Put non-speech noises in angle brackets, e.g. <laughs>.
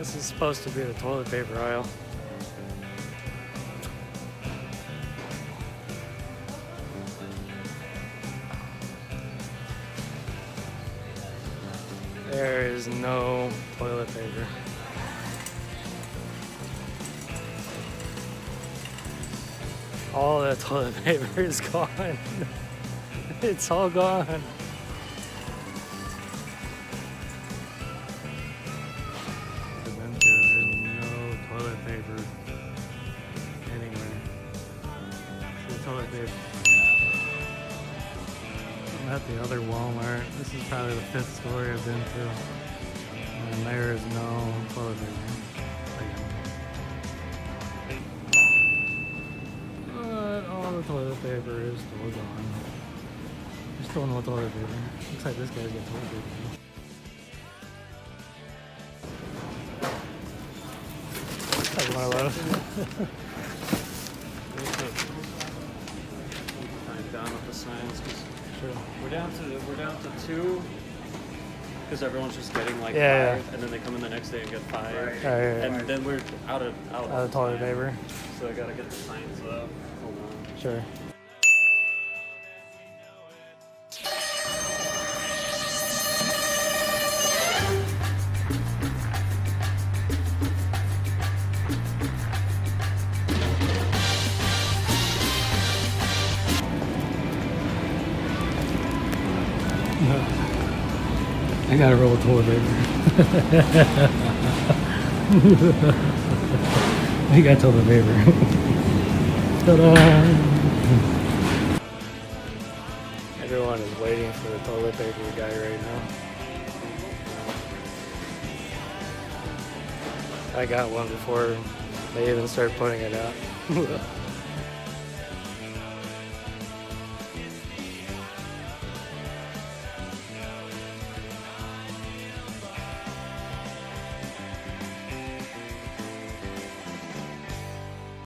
This is supposed to be the toilet paper aisle. There is no toilet paper. All the toilet <laughs> paper is gone. it's all gone. No. I'm at the other Walmart. This is probably the fifth store I've been to. And there is no toilet paper. But all the toilet paper is still gone. There's still no toilet paper. Looks like this guy's got toilet paper. That's one of those. <laughs> signs 'cause Sure. we're down to we're down to two because everyone's just getting like Yeah, five, and then they come in the next day and get five, Right, oh, right, and right. then we're out of out, Out of toilet paper. So I gotta get the signs up. Hold on. Sure. I got a roll of toilet paper. I got toilet paper. Ta-da! Everyone is waiting for the toilet paper guy right now. I got one before they even start putting it out. <laughs>